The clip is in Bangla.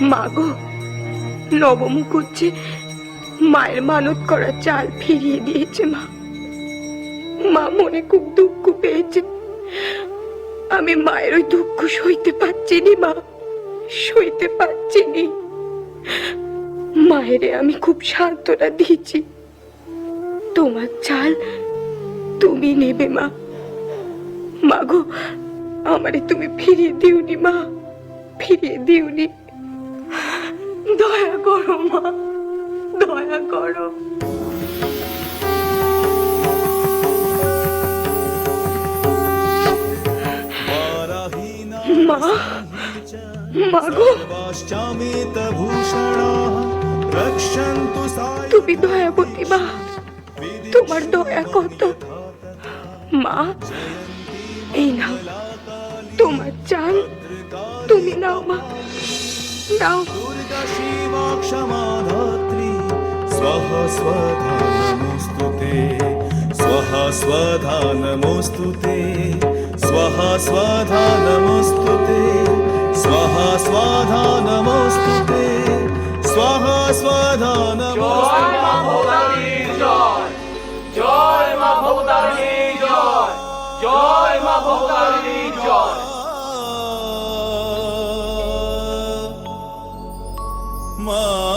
মা গো নবমুখুজ্জে মায়ের মানত করা চাল ফিরিয়ে দিয়েছে মা। মা মনে খুব দুঃখ পেয়েছে। আমি মায়ের ওই দুঃখ সইতে পারছি নি মা, সইতে পারছি নি মায়েরে আমি খুব সান্ত্বনা দিয়েছি। তোমার চাল তুমি নেবে মা। মা গো আমারে তুমি ফিরিয়ে দিওনি মা, ফিরিয়ে দিওনি। দয়া করো, মা। দয়া করো। মা মা গো। রক্ষন্তু তুমি দয়াবতী মা তোমার দয়া কত? মা, এই নাও। তোমার চাল তুমি নাও, মা। ीवक्षमाधात्री स्वः स्वधा ते स्वः स्वधानमोस्तु ते स्वः स्वधानमोस्तु ते स्वः स्वधा Oh.